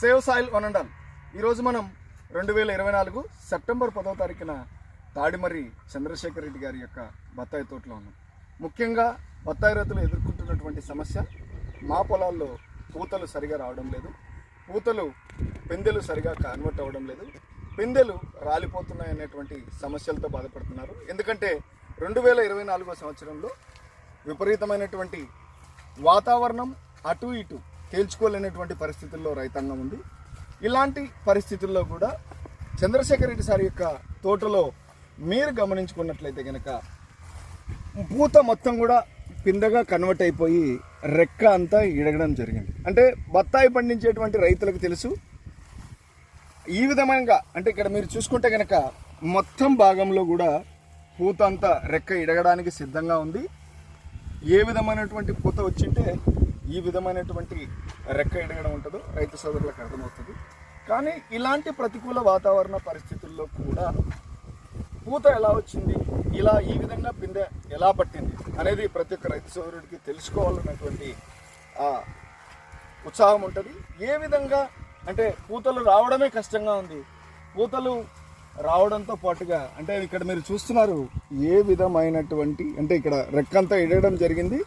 Save soil one and all. ఈరోజు మనం రెండు వేల ఇరవై నాలుగు సెప్టెంబర్ పదో తారీఖున తాడిమర్రి చంద్రశేఖర్ రెడ్డి గారి యొక్క బత్తాయి తోటలో ఉన్నాం. ముఖ్యంగా బత్తాయి రైతులు ఎదుర్కొంటున్నటువంటి సమస్య మా పొలాల్లో పూతలు సరిగా రావడం లేదు పూతలు పెందెలు సరిగా కన్వర్ట్ అవ్వడం లేదు పెందెలు రాలిపోతున్నాయి అనేటువంటి సమస్యలతో బాధపడుతున్నారు. ఎందుకంటే రెండు వేల ఇరవై నాలుగో సంవత్సరంలో విపరీతమైనటువంటి వాతావరణం అటు ఇటు తేల్చుకోలేనటువంటి పరిస్థితుల్లో రైతాంగం ఉంది. ఇలాంటి పరిస్థితుల్లో కూడా చంద్రశేఖర్ రెడ్డి సార్ యొక్క తోటలో మీరు గమనించుకున్నట్లయితే కనుక పూత మొత్తం కూడా పిందగా కన్వర్ట్ అయిపోయి రెక్క అంతా ఇడగడం జరిగింది. అంటే బత్తాయి పండించేటువంటి రైతులకు తెలుసు. ఈ విధంగా అంటే ఇక్కడ మీరు చూసుకుంటే కనుక మొత్తం భాగంలో కూడా పూత అంతా రెక్క ఇడగడానికి సిద్ధంగా ఉంది. ఏ విధమైనటువంటి పూత వచ్చింటే ఈ విధమైనటువంటి రెక్క ఎడగడం ఉంటుందో రైతు సోదరులకు అర్థమవుతుంది. కానీ ఇలాంటి ప్రతికూల వాతావరణ పరిస్థితుల్లో కూడా పూత ఎలా వచ్చింది ఇలా ఈ విధంగా పిందె ఎలా పట్టింది అనేది ప్రతి ఒక్క రైతు సోదరుడికి తెలుసుకోవాలన్నటువంటి ఉత్సాహం ఉంటుంది. ఏ విధంగా అంటే పూతలు రావడమే కష్టంగా ఉంది. పూతలు రావడంతో పాటుగా అంటే ఇక్కడ మీరు చూస్తున్నారు ఏ విధమైనటువంటి అంటే ఇక్కడ రెక్కంతా ఎడగడం జరిగింది.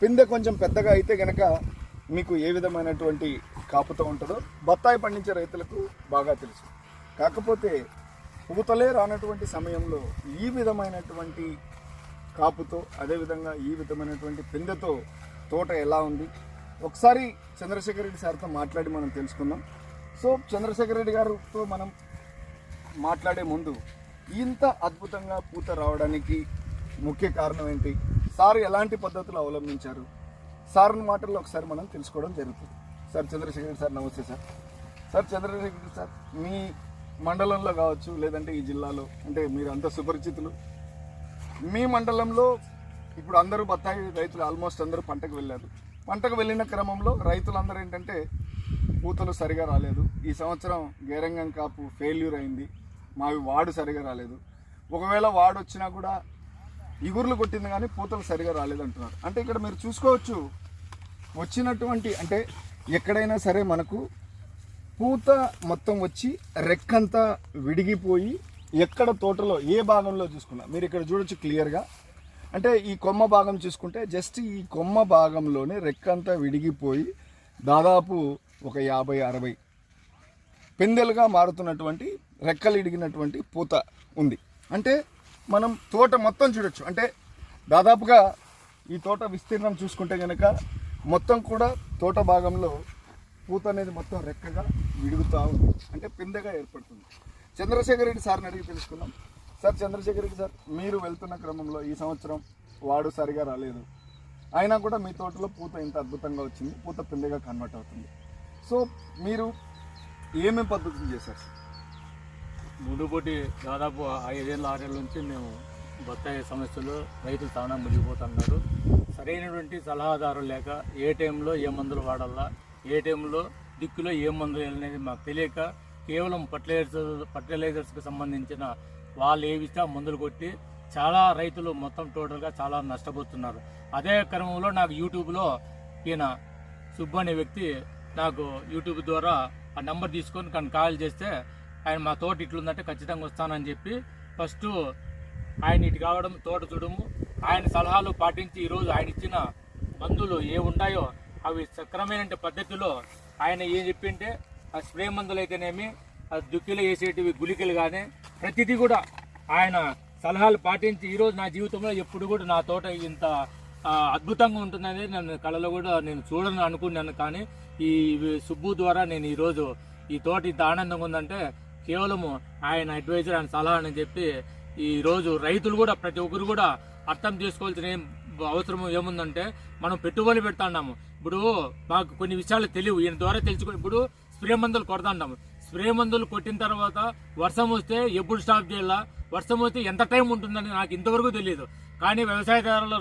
పిందె కొంచెం పెద్దగా అయితే కనుక మీకు ఏ విధమైనటువంటి కాపుతో ఉంటుందో బత్తాయి పండించే రైతులకు బాగా తెలుసు. కాకపోతే పూతలే రానటువంటి సమయంలో ఈ విధమైనటువంటి కాపుతో అదేవిధంగా ఈ విధమైనటువంటి పిందెతో తోట ఎలా ఉంది? ఒకసారి చంద్రశేఖర్ రెడ్డి సార్తో మాట్లాడి మనం తెలుసుకుందాం. సో చంద్రశేఖర్ రెడ్డి గారితో మనం మాట్లాడే ముందు ఇంత అద్భుతంగా పూత రావడానికి ముఖ్య కారణం ఏంటి? సార్ ఎలాంటి పద్ధతులు అవలంబించారు? సార్ మాటల్లో ఒకసారి మనం తెలుసుకోవడం జరుగుతుంది. సార్ చంద్రశేఖర్ సార్ నమస్తే సార్. సార్ చంద్రశేఖర్ సార్ మీ మండలంలో కావచ్చు లేదంటే ఈ జిల్లాలో అంటే మీరు అంత సుపరిచితులు. మీ మండలంలో ఇప్పుడు అందరూ బత్తాయి రైతులు ఆల్మోస్ట్ అందరూ పంటకు వెళ్ళారు. పంటకు వెళ్ళిన క్రమంలో రైతులందరూ ఏంటంటే పూతలు సరిగా రాలేదు. ఈ సంవత్సరం గేరంగం కాపు ఫెయిల్యూర్ అయింది. మావి వాడు సరిగా రాలేదు. ఒకవేళ వాడు వచ్చినా కూడా ఇగుర్లు కొట్టింది కానీ పూతలు సరిగా రాలేదంటున్నారు. అంటే ఇక్కడ మీరు చూసుకోవచ్చు వచ్చినటువంటి అంటే ఎక్కడైనా సరే మనకు పూత మొత్తం వచ్చి రెక్కంతా విడిగిపోయి ఎక్కడ తోటలో ఏ భాగంలో చూసుకున్నా మీరు ఇక్కడ చూడొచ్చు క్లియర్గా. అంటే ఈ కొమ్మ భాగం చూసుకుంటే జస్ట్ ఈ కొమ్మ భాగంలోనే రెక్కంతా విడిగిపోయి దాదాపు ఒక యాభై అరవై పెందెలుగా మారుతున్నటువంటి రెక్కలు ఇడిగినటువంటి పూత ఉంది. అంటే మనం తోట మొత్తం చూడొచ్చు. అంటే దాదాపుగా ఈ తోట విస్తీర్ణం చూసుకుంటే కనుక మొత్తం కూడా తోట భాగంలో పూత అనేది మొత్తం రెక్కగా విడుగుతూ ఉంది. అంటే పిందెగా ఏర్పడుతుంది. చంద్రశేఖర్ రెడ్డి సార్ని అడిగి తెలుసుకుందాం. సార్ చంద్రశేఖర్ రెడ్డి సార్ మీరు వెళ్తున్న క్రమంలో ఈ సంవత్సరం వాడు సరిగా రాలేదు. అయినా కూడా మీ తోటలో పూత ఇంత అద్భుతంగా వచ్చింది. పూత పిందెగా కన్వర్ట్ అవుతుంది. సో మీరు ఏమేమి పద్ధతులు చేశారు సార్? మునుపటి దాదాపు ఐదేళ్ళ ఆరేళ్ళ నుంచి మేము బత్తాయి సమస్యలు రైతులు చాలా మునిగిపోతున్నారు. సరైనటువంటి సలహాదారులు లేక ఏ టైంలో ఏ మందులు వాడాలా ఏ టైంలో దిక్కులో ఏ మందులు అనేది మాకు తెలియక కేవలం ఫర్టిలైజర్స్ ఫర్టిలైజర్స్కి సంబంధించిన వాళ్ళు ఏ ఇస్తే మందులు కొట్టి చాలా రైతులు మొత్తం టోటల్గా చాలా నష్టపోతున్నారు. అదే క్రమంలో నాకు యూట్యూబ్లో ఈయన సుబ్బు అనే వ్యక్తి నాకు యూట్యూబ్ ద్వారా ఆ నెంబర్ తీసుకొని కానీ కాల్ చేస్తే ఆయన మా తోట ఇట్లుందంటే ఖచ్చితంగా వస్తానని చెప్పి ఫస్ట్ ఆయన ఇటు కావడం తోట చూడము ఆయన సలహాలు పాటించి ఈరోజు ఆయన ఇచ్చిన మందులు ఏ ఉన్నాయో అవి సక్రమైన పద్ధతిలో ఆయన ఏం చెప్పింటే ఆ స్ప్రే మందులు అయితేనేమి ఆ దుక్కిలో వేసేటివి గుళికలు కానీ ప్రతిదీ కూడా ఆయన సలహాలు పాటించి ఈరోజు నా జీవితంలో ఎప్పుడు కూడా నా తోట ఇంత అద్భుతంగా ఉంటుందనేది నన్ను కళలో కూడా నేను చూడని అనుకున్నాను. కానీ ఈ సుబ్బు ద్వారా నేను ఈరోజు ఈ తోట ఇంత ఆనందంగా ఉందంటే కేవలము ఆయన అడ్వైజర్ ఆయన సలహా అని చెప్పి ఈరోజు రైతులు కూడా ప్రతి ఒక్కరు కూడా అర్థం చేసుకోవాల్సిన అవసరం ఏముందంటే మనం పెట్టుబడి పెడతాన్నాము ఇప్పుడు మాకు కొన్ని విషయాలు తెలియవు. ఈయన ద్వారా తెలుసుకుని ఇప్పుడు స్ప్రే మందులు కొడతాండాము. స్ప్రే మందులు కొట్టిన తర్వాత వర్షం వస్తే ఎప్పుడు స్టాప్ చేయాలా? వర్షం వస్తే ఎంత టైం ఉంటుందని నాకు ఇంతవరకు తెలియదు కానీ వ్యవసాయదారులు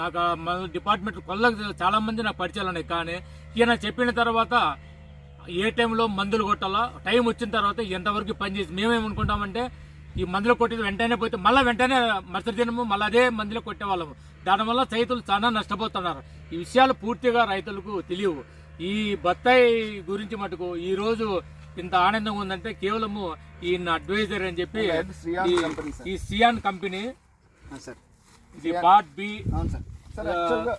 నాకు మన డిపార్ట్మెంట్ కొల్లకు చాలామంది నాకు పరిచయాలు ఉన్నాయి. కానీ ఈయన చెప్పిన తర్వాత ఏ టైంలో మందులు కొట్టాలా? టైం వచ్చిన తర్వాత ఎంతవరకు పనిచేసి మేమేమనుకుంటామంటే ఈ మందులు కొట్టిన వెంటనే పోతే మళ్ళీ వెంటనే మరుసటి దినము మళ్ళీ అదే మందులు కొట్టేవాళ్ళము. దానివల్ల రైతులు చాలా నష్టపోతున్నారు. ఈ విషయాలు పూర్తిగా రైతులకు తెలియవు. ఈ బత్తాయి గురించి మటుకు ఈ రోజు ఇంత ఆనందంగా ఉందంటే కేవలము ఈయన అడ్వైజర్ అని చెప్పి ఈ- సియాన్ కంపెనీ సార్. ఇది పార్ట్ బి. అవును సార్.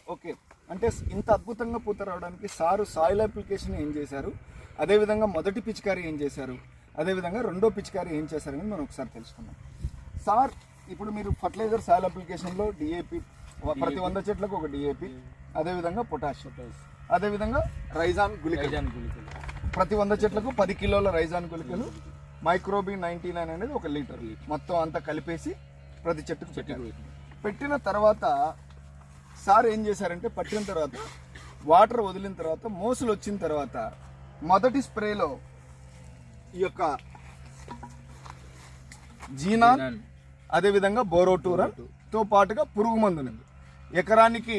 ఓకే. అంటే ఇంత అద్భుతంగా పూత రావడానికి సారు సాయిల్ అప్లికేషన్ ఏం చేశారు? అదేవిధంగా మొదటి పిచికారి ఏం చేశారు? అదేవిధంగా రెండో పిచికారి ఏం చేశారని మనం ఒకసారి తెలుసుకుందాం. సార్ ఇప్పుడు మీరు ఫర్టిలైజర్ సాయిల్ అప్లికేషన్లో డిఏపి ప్రతి వంద చెట్లకు ఒక డిఏపి అదేవిధంగా పొటాషియం అదేవిధంగా రైజాన్ గుళికలు. ప్రతి వంద చెట్లకు పది కిలోల రైజాన్ గుళికలు మైక్రోబీ నైన్టీ నైన్ అనేది ఒక లీటర్. మొత్తం అంతా కలిపేసి ప్రతి చెట్టుకు పెట్టారు. పెట్టిన తర్వాత సార్ ఏం చేశారంటే పట్టిన తర్వాత వాటర్ వదిలిన తర్వాత మోసులు వచ్చిన తర్వాత మొదటి స్ప్రేలో ఈ యొక్క జీనాన్. అదేవిధంగా బోరోటూరన్తో పాటుగా పురుగు మందుని ఎకరానికి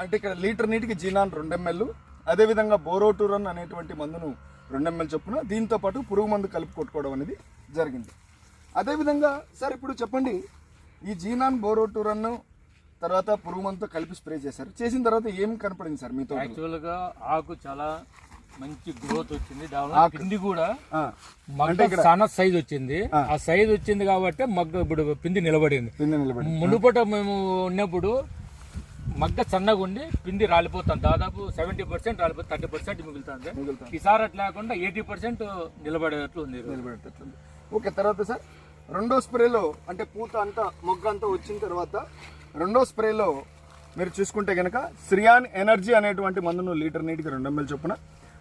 అంటే ఇక్కడ లీటర్ నీటికి జీనాన్ రెండు ఎంఎల్ అదేవిధంగా బోరోటూరన్ అనేటువంటి మందును రెండు ఎంఎల్ చొప్పున దీంతో పాటు పురుగు మందు కలిపి కొట్టుకోవడం అనేది జరిగింది. అదేవిధంగా సార్ ఇప్పుడు చెప్పండి ఈ జీనాన్ బోరోటూరన్ తర్వాత పురుగు మందుతో కలిపి స్ప్రే చేశారు. చేసిన తర్వాత ఏం కనపడింది సార్ మీతో యాక్చువల్గా ఆకు చాలా మంచి గ్రోత్ వచ్చింది. పిండి కూడా మగ్గ చాలా సైజ్ వచ్చింది. ఆ. సైజ్ వచ్చింది కాబట్టి మగ్గ ఇప్పుడు పిండి నిలబడింది. మునుపట మేము ఉన్నప్పుడు మగ్గ సన్నగా ఉండి పిండి రాలిపోతాం. దాదాపు సెవెంటీ పర్సెంట్ రాలిపోతుంది థర్టీ పర్సెంట్ మిగులుతుంది. ఈసారి అట్లా లేకుండా ఎయిటీ పర్సెంట్ నిలబడేటట్లు ఉంది ఓకే తర్వాత సార్. రెండో స్ప్రేలో అంటే పూత అంతా మొగ్గ అంతా వచ్చిన తర్వాత రెండో స్ప్రేలో మీరు చూసుకుంటే కనుక శ్రియాన్ ఎనర్జీ అనేటువంటి మందును లీటర్ నీటికి రెండు ఎంఎల్ చొప్పున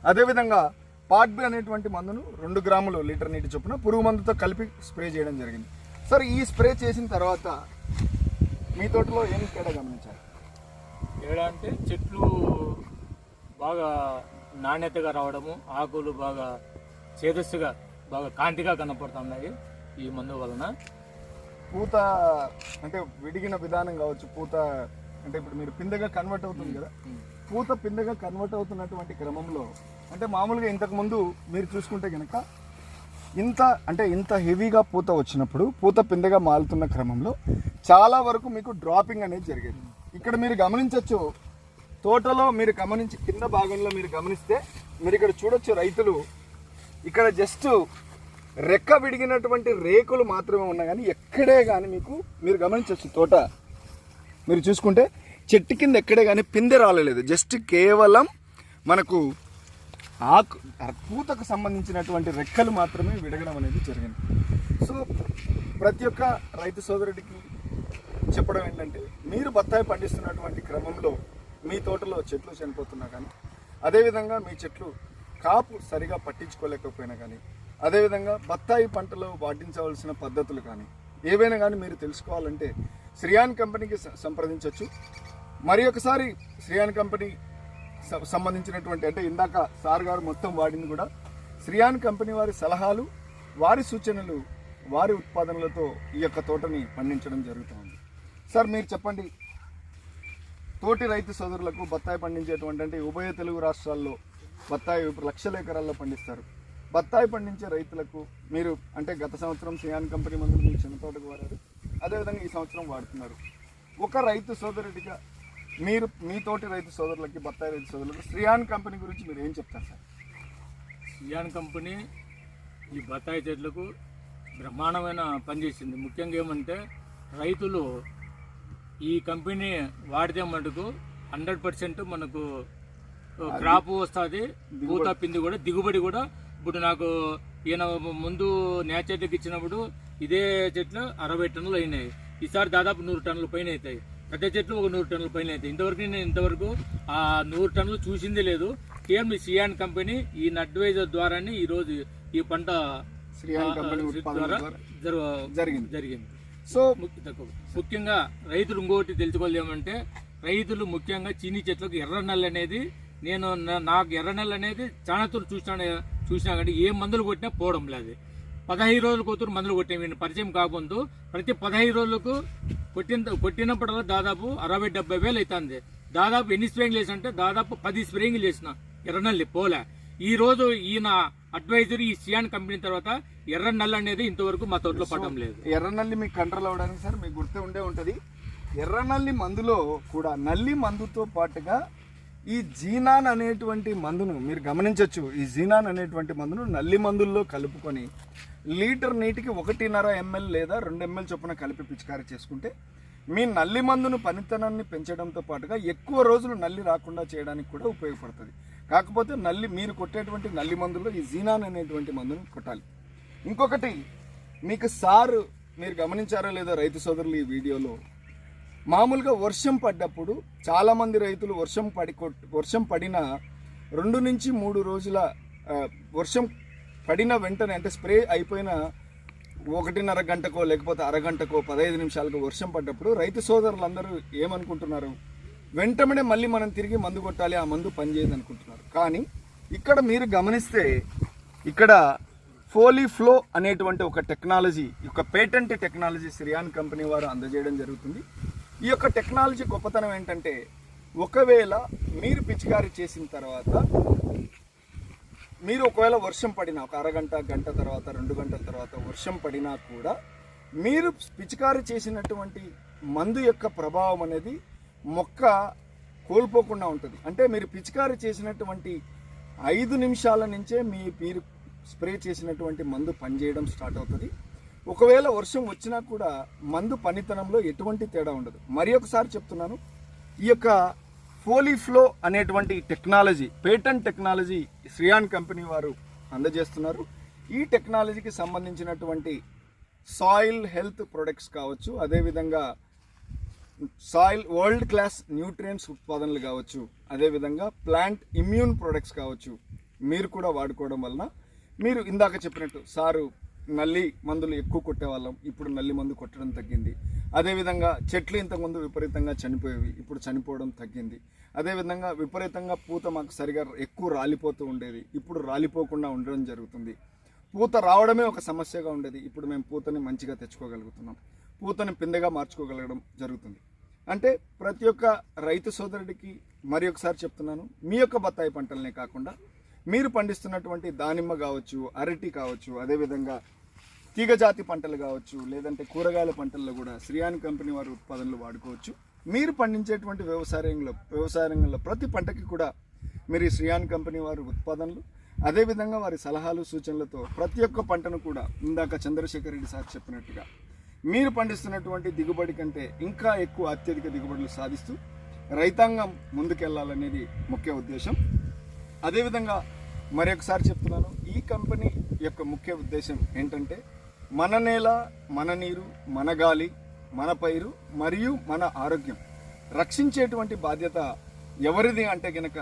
అదేవిధంగా పాట్బి అనేటువంటి మందును రెండు గ్రాములు లీటర్ నీటి చొప్పున పురుగు మందుతో కలిపి స్ప్రే చేయడం జరిగింది. సార్ ఈ స్ప్రే చేసిన తర్వాత మీ తోటలో ఏం తేడా గమనించారు? ఏడా అంటే చెట్లు బాగా నాణ్యతగా రావడము ఆకులు బాగా చేదస్సుగా బాగా కాంతిగా కనపడుతున్నాయి ఈ మందు వలన. పూత అంటే విడిగిన విధానం కావచ్చు పూత అంటే ఇప్పుడు మీరు పిందెగా కన్వర్ట్ అవుతుంది కదా. పూత పిందెగా కన్వర్ట్ అవుతున్నటువంటి క్రమంలో అంటే మామూలుగా ఇంతకుముందు మీరు చూసుకుంటే కనుక ఇంత అంటే ఇంత హెవీగా పూత వచ్చినప్పుడు పూత పిందెగా మారుతున్న క్రమంలో చాలా వరకు మీకు డ్రాపింగ్ అనేది జరిగేది. ఇక్కడ మీరు గమనించవచ్చు తోటలో మీరు గమనించి కింద భాగంలో మీరు గమనిస్తే మీరు ఇక్కడ చూడొచ్చు రైతులు ఇక్కడ జస్ట్ రెక్క విడిగినటువంటి రేకులు మాత్రమే ఉన్నా కానీ ఎక్కడే కానీ మీకు మీరు గమనించవచ్చు తోట. మీరు చూసుకుంటే చెట్టు కింద ఎక్కడే కానీ పిందె రాలేదు జస్ట్ కేవలం మనకు ఆకు పూతకు సంబంధించినటువంటి రెక్కలు మాత్రమే విడగడం అనేది జరిగింది. సో ప్రతి ఒక్క రైతు సోదరుడికి చెప్పడం ఏంటంటే మీరు బత్తాయి పండిస్తున్నటువంటి క్రమంలో మీ తోటలో చెట్లు చనిపోతున్నా కానీ అదేవిధంగా మీ చెట్లు కాపు సరిగా పట్టించుకోలేకపోయినా కానీ అదేవిధంగా బత్తాయి పంటలో పాటించవలసిన పద్ధతులు కానీ ఏవైనా కానీ మీరు తెలుసుకోవాలంటే శ్రియాన్ కంపెనీకి సంప్రదించవచ్చు మరి ఒకసారి శ్రియాన్ కంపెనీ సంబంధించినటువంటి అంటే ఇందాక సార్ గారు మొత్తం వాడింది కూడా శ్రియాన్ కంపెనీ వారి సలహాలు వారి సూచనలు వారి ఉత్పాదనలతో ఈ యొక్క తోటని పండించడం జరుగుతుంది. సార్ మీరు చెప్పండి తోటి రైతు సోదరులకు బత్తాయి పండించేటువంటి అంటే ఉభయ తెలుగు రాష్ట్రాల్లో బత్తాయి లక్షల ఎకరాల్లో పండిస్తారు. బత్తాయి పండించే రైతులకు మీరు అంటే గత సంవత్సరం సియాన్ కంపెనీ మందులు మీ చిన్న తోటకు వాడారు అదేవిధంగా ఈ సంవత్సరం వాడుతున్నారు. ఒక రైతు సోదరుడిగా మీరు మీ తోటి రైతు సోదరులకి బత్తాయి రైతు సోదరులకు శ్రీయాన్ కంపెనీ గురించి మీరు ఏం చెప్తారు సార్? సియాన్ కంపెనీ ఈ బత్తాయి చెట్లకు బ్రహ్మాండమైన పనిచేసింది ముఖ్యంగా ఏమంటే రైతులు ఈ కంపెనీ వాడితే మటుకు హండ్రెడ్ పర్సెంట్ మనకు క్రాప్ వస్తుంది పూత పిండి కూడా దిగుబడి కూడా. ఇప్పుడు నాకు ఈయన ముందు నేచర్కి ఇచ్చినప్పుడు ఇదే చెట్లు అరవై టన్నులు అయినాయి. ఈసారి దాదాపు నూరు టన్నుల పైన అవుతాయి. పెద్ద చెట్లు ఒక నూరు టన్నుల పైన అవుతాయి ఇంతవరకు నేను ఇంతవరకు ఆ నూరు టన్నులు చూసిందే లేదు. కేవలం ఈ సియాన్ కంపెనీ ఈ అడ్వైజర్ ద్వారానే ఈరోజు ఈ పంట జరిగింది. జరిగింది. సో. ముఖ్యంగా రైతులు ఇంకోటి తెలుసుకోవాలి ఏమంటే రైతులు ముఖ్యంగా చీనీ చెట్లకు ఎర్ర నెల అనేది నేను నాకు ఎర్ర నెల అనేది చాలా చూసినా చూసినా కానీ ఏ మందులు కొట్టినా పోవడం లేదు. పదహైదు రోజులు కూతురు మందులు కొట్టే వీడిని పరిచయం కాకముందు ప్రతి పదహైదు రోజులకు కొట్టిన కొట్టినప్పుడల్లా దాదాపు అరవై డెబ్బై వేలు అవుతుంది. దాదాపు ఎన్ని స్ప్రేయింగ్ చేసిన దాదాపు పది స్ప్రేయింగ్ చేసిన ఎర్రనల్లి పోలే. ఈ రోజు ఈయన అడ్వైజర్ ఈ సియాన్ కంపెనీ తర్వాత ఎర్ర నల్ల అనేది ఇంతవరకు మా తోటలో పడడం లేదు. ఎర్రనల్లి మీకు కంట్రోల్ అవ్వడానికి సార్ మీకు గుర్తే ఉండే ఉంటుంది. ఎర్రనల్లి మందులో కూడా నల్లి మందుతో పాటుగా ఈ జీనాన్ అనేటువంటి మందును మీరు గమనించవచ్చు ఈ జీనాన్ అనేటువంటి మందును నల్లి మందుల్లో కలుపుకొని లీటర్ నీటికి ఒకటిన్నర ఎంఎల్ లేదా రెండు ఎంఎల్ చొప్పున కలిపి పిచికారీ చేసుకుంటే మీ నల్లి మందును పనితనాన్ని పెంచడంతో పాటుగా ఎక్కువ రోజులు నల్లి రాకుండా చేయడానికి కూడా ఉపయోగపడుతుంది. కాకపోతే నల్లి మీరు కొట్టేటువంటి నల్లి మందుల్లో ఈ జీనాన్ అనేటువంటి మందును కొట్టాలి. ఇంకొకటి మీకు సారు మీరు గమనించారో లేదో రైతు సోదరులు ఈ వీడియోలో మామూలుగా వర్షం పడ్డప్పుడు చాలామంది రైతులు వర్షం పడి కొట్- వర్షం పడిన రెండు నుంచి మూడు రోజుల వర్షం పడిన వెంటనే అంటే స్ప్రే అయిపోయిన ఒకటిన్నర గంటకో లేకపోతే అరగంటకో పదహైదు నిమిషాలకు వర్షం పడ్డప్పుడు రైతు సోదరులందరూ ఏమనుకుంటున్నారు? వెంటనే మళ్ళీ మనం తిరిగి మందు కొట్టాలి ఆ మందు పనిచేయదు అనుకుంటున్నారు కానీ ఇక్కడ మీరు గమనిస్తే ఇక్కడ ఫోలీ ఫ్లో అనేటువంటి ఒక టెక్నాలజీ ఒక పేటెంట్ టెక్నాలజీ సిరియాన్ కంపెనీ వారు అందజేయడం జరుగుతుంది. ఈ యొక్క టెక్నాలజీ గొప్పతనం ఏంటంటే ఒకవేళ మీరు పిచికారీ చేసిన తర్వాత మీరు ఒకవేళ వర్షం పడినా ఒక అరగంట గంట తర్వాత రెండు గంటల తర్వాత వర్షం పడినా కూడా మీరు పిచికారి చేసినటువంటి మందు యొక్క ప్రభావం అనేది మొక్క కోల్పోకుండా ఉంటుంది. అంటే మీరు పిచికారి చేసినటువంటి ఐదు నిమిషాల నుంచే మీ మీరు స్ప్రే చేసినటువంటి మందు పనిచేయడం స్టార్ట్ అవుతుంది. ఒకవేళ వర్షం వచ్చినా కూడా మందు పనితనంలో ఎటువంటి తేడా ఉండదు. మరి ఒకసారి చెప్తున్నాను. ఈ యొక్క ఫోలీఫ్లో అనేటువంటి technology patent technology Shriyan company వారు అందజేస్తున్నారు. ఈ టెక్నాలజీకి సంబంధించినటువంటి సాయిల్ హెల్త్ ప్రొడక్ట్స్ కావచ్చు అదేవిధంగా సాయిల్ వరల్డ్ క్లాస్ న్యూట్రియన్స్ ఉత్పాదనలు కావచ్చు అదేవిధంగా ప్లాంట్ ఇమ్యూన్ ప్రొడక్ట్స్ కావచ్చు మీరు కూడా వాడుకోవడం వలన. మీరు ఇందాక చెప్పినట్టు సారు నల్లి మందులు ఎక్కువ కొట్టేవాళ్ళం. ఇప్పుడు నల్లి మందు కొట్టడం తగ్గింది. అదేవిధంగా చెట్లు ఇంతకుముందు విపరీతంగా చనిపోయేవి ఇప్పుడు చనిపోవడం తగ్గింది. అదేవిధంగా విపరీతంగా పూత మాకు సరిగా ఎక్కువ రాలిపోతూ ఉండేది. ఇప్పుడు రాలిపోకుండా ఉండడం జరుగుతుంది. పూత రావడమే ఒక సమస్యగా ఉండేది. ఇప్పుడు మేము పూతని మంచిగా తెచ్చుకోగలుగుతున్నాం. పూతని పిందెగా మార్చుకోగలగడం జరుగుతుంది. అంటే ప్రతి ఒక్క రైతు సోదరుడికి మరి ఒకసారి చెప్తున్నాను. మీ యొక్క బత్తాయి పంటలనే కాకుండా మీరు పండిస్తున్నటువంటి దానిమ్మ కావచ్చు అరటి కావచ్చు అదేవిధంగా తీగజాతి పంటలు కావచ్చు లేదంటే కూరగాయల పంటల్లో కూడా శ్రీయాన్ కంపెనీ వారి ఉత్పాదనలు వాడుకోవచ్చు. మీరు పండించేటువంటి వ్యవసాయ రంగంలో వ్యవసాయ రంగంలో ప్రతి పంటకి కూడా మీరు ఈ శ్రీయాన్ కంపెనీ వారి ఉత్పాదనలు అదేవిధంగా వారి సలహాలు సూచనలతో ప్రతి ఒక్క పంటను కూడా ఇందాక చంద్రశేఖర్ రెడ్డి సార్ చెప్పినట్టుగా మీరు పండిస్తున్నటువంటి దిగుబడి కంటే ఇంకా ఎక్కువ అత్యధిక దిగుబడులు సాధిస్తూ రైతాంగం ముందుకెళ్ళాలనేది ముఖ్య ఉద్దేశం. అదేవిధంగా మరి ఒకసారి చెప్తున్నాను ఈ కంపెనీ యొక్క ముఖ్య ఉద్దేశం ఏంటంటే మన నేల మన నీరు మన గాలి మన పైరు మరియు మన ఆరోగ్యం రక్షించేటువంటి బాధ్యత ఎవరిది అంటే గనక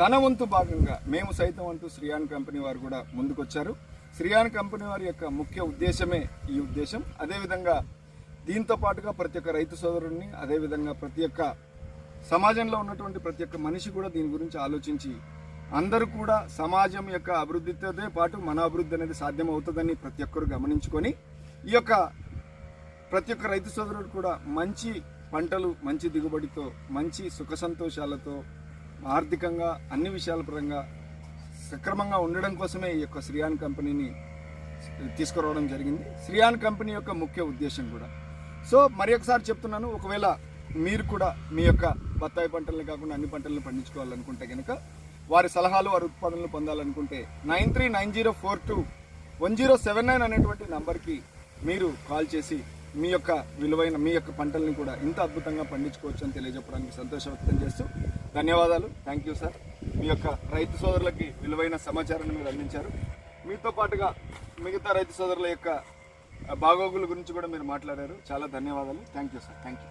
తన వంతు భాగంగా మేము సైతం అంటూ శ్రీయాన్ కంపెనీ వారు కూడా ముందుకొచ్చారు. శ్రీయాన్ కంపెనీ వారి యొక్క ముఖ్య ఉద్దేశమే ఈ ఉద్దేశం. అదేవిధంగా దీంతో పాటుగా ప్రతి ఒక్క రైతు సోదరుడిని అదేవిధంగా ప్రతి ఒక్క సమాజంలో ఉన్నటువంటి ప్రతి ఒక్క మనిషి కూడా దీని గురించి ఆలోచించి అందరూ కూడా సమాజం యొక్క అభివృద్ధితో పాటు మన అభివృద్ధి అనేది సాధ్యం అవుతుందని ప్రతి ఒక్కరు గమనించుకొని ఈ యొక్క ప్రతి ఒక్క రైతు సోదరుడు కూడా మంచి పంటలు మంచి దిగుబడితో మంచి సుఖ సంతోషాలతో ఆర్థికంగా అన్ని విషయాల పరంగా సక్రమంగా ఉండడం కోసమే ఈ యొక్క శ్రీయాన్ కంపెనీని తీసుకురావడం జరిగింది. శ్రీయాన్ కంపెనీ యొక్క ముఖ్య ఉద్దేశం కూడా. సో మరి ఒకసారి చెప్తున్నాను ఒకవేళ మీరు కూడా మీ యొక్క బత్తాయి పంటల్ని కాకుండా అన్ని పంటలను పండించుకోవాలనుకుంటే కనుక వారి సలహాలు వారి ఉత్పాదనలు పొందాలనుకుంటే nine three nine zero four two one zero seven nine అనేటువంటి నంబర్కి మీరు కాల్ చేసి మీ యొక్క విలువైన మీ యొక్క పంటల్ని కూడా ఇంత అద్భుతంగా పండించుకోవచ్చు అని తెలియజెప్పడానికి సంతోషం వ్యక్తం చేస్తూ ధన్యవాదాలు. థ్యాంక్ యూ సార్ మీ యొక్క రైతు సోదరులకి విలువైన సమాచారాన్ని మీరు అందించారు. మీతో పాటుగా మిగతా రైతు సోదరుల యొక్క బాగోగుల గురించి కూడా మీరు మాట్లాడారు. చాలా ధన్యవాదాలు. Thank you sir thank you